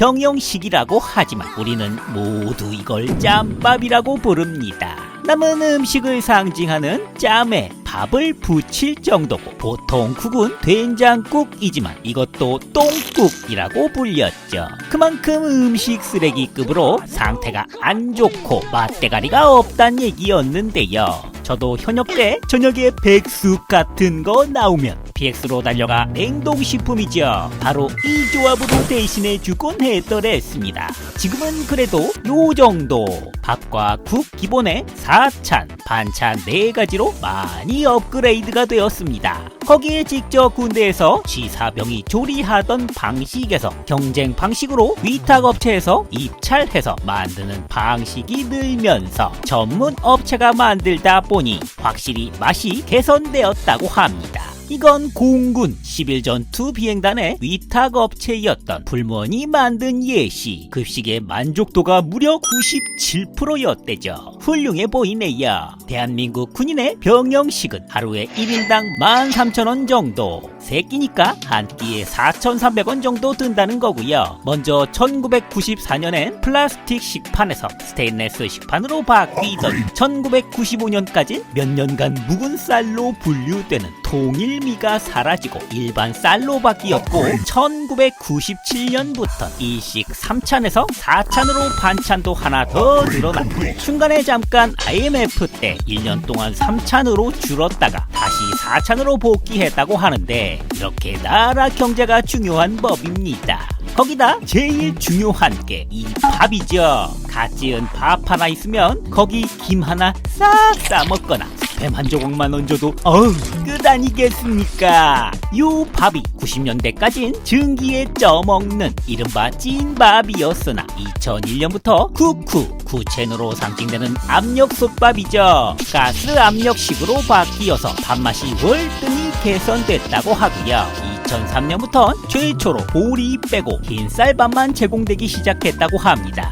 병영식이라고 하지만 우리는 모두 이걸 짬밥이라고 부릅니다. 남은 음식을 상징하는 짬에 밥을 부칠 정도고 보통 국은 된장국이지만 이것도 똥국이라고 불렸죠. 그만큼 음식 쓰레기급으로 상태가 안 좋고 맛대가리가 없단 얘기였는데요. 저도 현역 때 저녁에 백숙 같은 거 나오면 PX로 달려가 냉동식품이죠. 바로 이 조합으로 대신해 주곤 했더랬습니다. 지금은 그래도 요 정도 밥과 국 기본에 4찬, 반찬 4가지로 많이 업그레이드가 되었습니다. 거기에 직접 군대에서 지사병이 조리하던 방식에서 경쟁 방식으로 위탁업체에서 입찰해서 만드는 방식이 늘면서 전문 업체가 만들다 보니 확실히 맛이 개선되었다고 합니다. 이건 공군 11전투 비행단의 위탁업체였던 불먼이 만든 예시. 급식의 만족도가 무려 97%였대죠. 훌륭해 보이네요. 대한민국 군인의 병영식은 하루에 1인당 13,000원 정도 세끼니까 한 끼에 4,300원 정도 든다는 거고요. 먼저 1994년엔 플라스틱 식판에서 스테인레스 식판으로 바뀌던 1995년까지 몇 년간 묵은 쌀로 분류되는 통일미가 사라지고 일반 쌀로 바뀌었고 1997년부터 일식 3찬에서 4찬으로 반찬도 하나 더 늘어났고 중간에 잠깐 IMF 때 1년 동안 3찬으로 줄었다가 다시 4찬으로 복귀했다고 하는데 이렇게 나라 경제가 중요한 법입니다. 거기다 제일 중요한 게 이 밥이죠. 갓 지은 밥 하나 있으면 거기 김 하나 싹 싸먹거나 뱀 한 조각만 얹어도 어우 끝 아니겠습니까? 요 밥이 90년대까진 증기에 쪄먹는 이른바 찐밥이었으나 2001년부터 쿠쿠 구첸으로 상징되는 압력솥밥이죠. 가스 압력식으로 바뀌어서 밥맛이 월등히 개선됐다고 하고요. 2003년부터 최초로 보리 빼고 흰쌀밥만 제공되기 시작했다고 합니다.